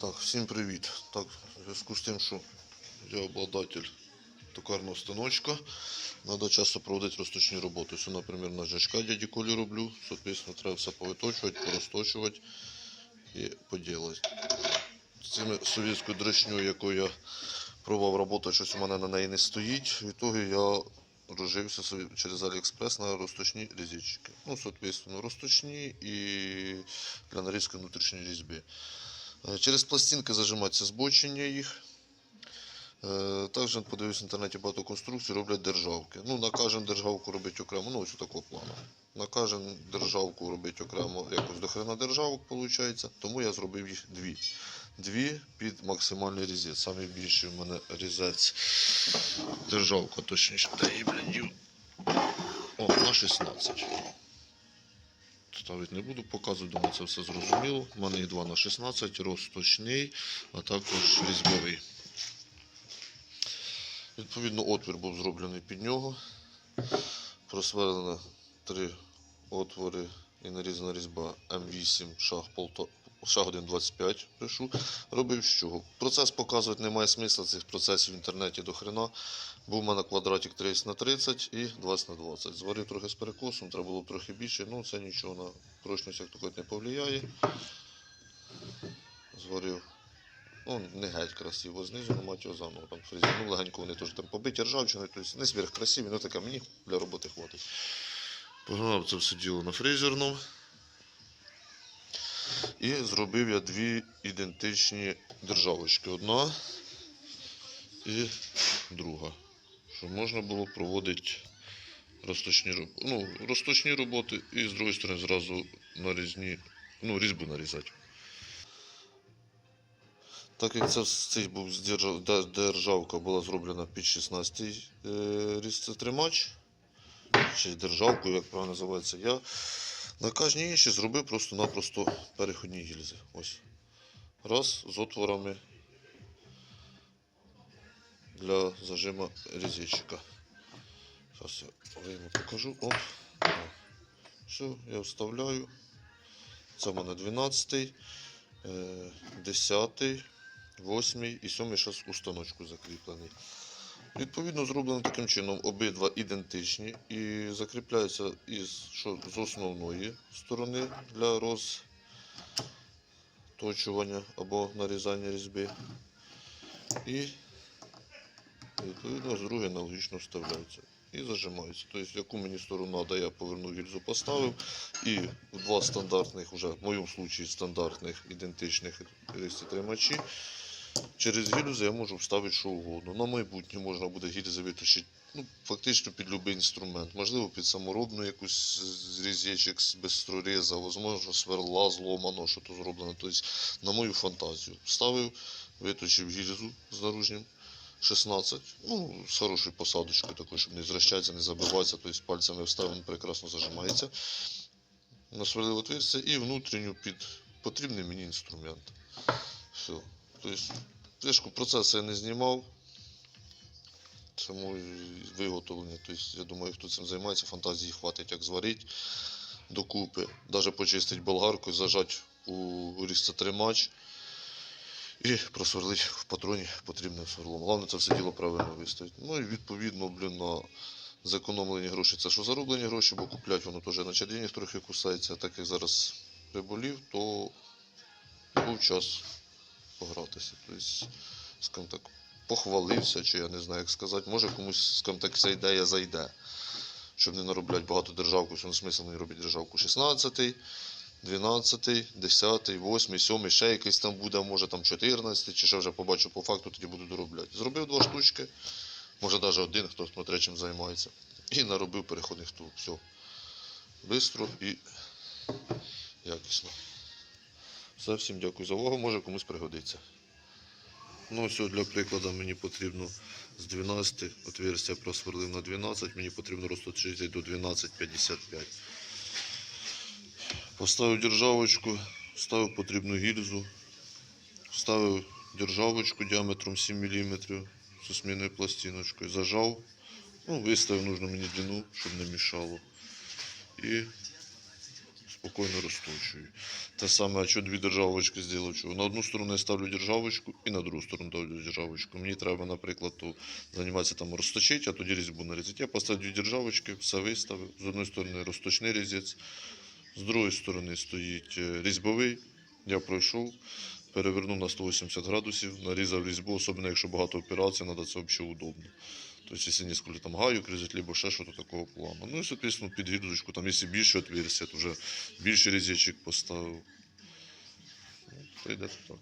Так, всім привіт. Так, в зв'язку з тим, що я обладатель токарного станочка, треба часто проводити розточні роботи. Ось, наприклад, на жачка дяді Колі роблю, соответственно, треба все повиточувати, порозточувати і поділати. З цими совєтською дрочньою, якою я пробував роботи, щось у мене на неї не стоїть. В ітогі я розжився собі через Аліекспрес на розточні різічки. Ну, соответственно, розточні і для нарізки внутрішньої різьби. Е, Через пластинки зажимаються збочення їх. Е, Також подивився в інтернеті багато конструкцій, роблять державки. Ну, на кожен державку робить окремо, ну ось такого плану. На кожен державку робить окремо якось до державок, виходить. Тому я зробив їх дві. Дві під максимальний різець. Самий більший у мене різець. Державка, точніше. Та її, блін. О, на 16. Ставити не буду, показувати, думаю, це все зрозуміло. У мене є 2 на 16, розточний, а також різьбовий. Відповідно, отвір був зроблений під нього. Просверлено три отвори і нарізана різьба М8 шаг, полто... шаг 1,25 пишу. Робив з чого. Процес показувати немає смисла, цих процесів в інтернеті до хрена. Був у мене квадратик 30 на 30 і 20 на 20. Зварив трохи з перекосом, треба було трохи більше, ну це нічого на прочність як такої не повлияє. Зварив. Ну, не геть красиво знизу, ну мать його заново там фрезі. Ну, легенько вони теж там побиті ржавчиною, тобто не сверх красиві, ну таке мені для роботи хватить. Погнав це все діло на фрезерному. І зробив я дві ідентичні державочки. Одна і друга. Щоб можна було проводити розточні роботи. Ну, розточні роботи і з другої сторони зразу нарізні, ну, різьбу нарізати. Так як це цей був державка була зроблена під 16 й е, різцетримач, чи державку, як правильно називається, я на кожній іншій зробив просто-напросто переходні гільзи. Ось. Раз з отворами для зажима різечка. Зараз я вийму покажу. Оп. Все, я вставляю. Це в мене 12, 10, 8 і 7 зараз у станочку закріплений. Відповідно, зроблено таким чином обидва ідентичні і закріпляються із, що, з основної сторони для розточування або нарізання різьби. І відповідно з другої аналогічно вставляються і зажимаються. Тобто, яку мені сторону треба, я повернув гільзу, поставив. І в два стандартних, вже в моєму випадку стандартних ідентичних тримачі. Через гільзи я можу вставити що угодно. На майбутнє можна буде гільзи витащити ну, фактично під будь-який інструмент. Можливо, під саморобну якусь з різечок з безстроріза, можливо, сверла зломано, що то зроблено. Тобто, на мою фантазію. Вставив, виточив гільзу з наружнім 16, ну, з хорошою посадочкою такою, щоб не зращатися, не забиватися, тобто пальцями вставив, прекрасно зажимається. Насверлив отверстя і внутрішню під потрібний мені інструмент. Все. Тобто, флешку процесу я не знімав. Само виготовлення. Тобто, я думаю, хто цим займається, фантазії хватить, як зварити докупи. Навіть почистити болгарку, зажати у різцетримач і просверлити в патроні потрібним сверлом. Головне це все діло правильно виставити. Ну і відповідно, блін, на зекономлені гроші. Це що зароблені гроші, бо купляти воно теж на червінях трохи кусається. Так як зараз приболів, то був час погратися. Тобто, скажімо так, похвалився, чи я не знаю, як сказати. Може комусь, скажімо так, ця ідея зайде. Щоб не наробляти багато державку, що не смисл не робити державку 16, 12, 10, 8, 7, ще якийсь там буде, може там 14, чи ще вже побачу по факту, тоді буду доробляти. Зробив два штучки, може навіть один, хто смотря чим займається. І наробив переходних труб. Все. Бистро і якісно. Все, дякую за увагу, може комусь пригодиться. Ну, ось для прикладу мені потрібно з 12 отверстя просверлив на 12, мені потрібно розточити до 12,55. Поставив державочку, вставив потрібну гільзу, вставив державочку діаметром 7 мм з осмінною пластиночкою, зажав, ну, виставив нужну мені длину, щоб не мішало. І спокійно розточую. Те саме, що дві державочки зробив, чого? На одну сторону я ставлю державочку і на другу сторону ставлю державочку. Мені треба, наприклад, то займатися там розточити, а тоді різьбу нарізати. Я поставив дві державочки, все виставив. З одної сторони розточний різець, з другої сторони стоїть е, різьбовий. Я пройшов, перевернув на 180 градусів, нарізав різьбу, особливо якщо багато операцій, треба це взагалі удобно. Тобто, якщо несколько там гаю різати, либо ще щось такого плану. Ну і, соответственно, під гірдочку, там, якщо більше отверстия, то вже більше різечок поставив. Ну, то йде так.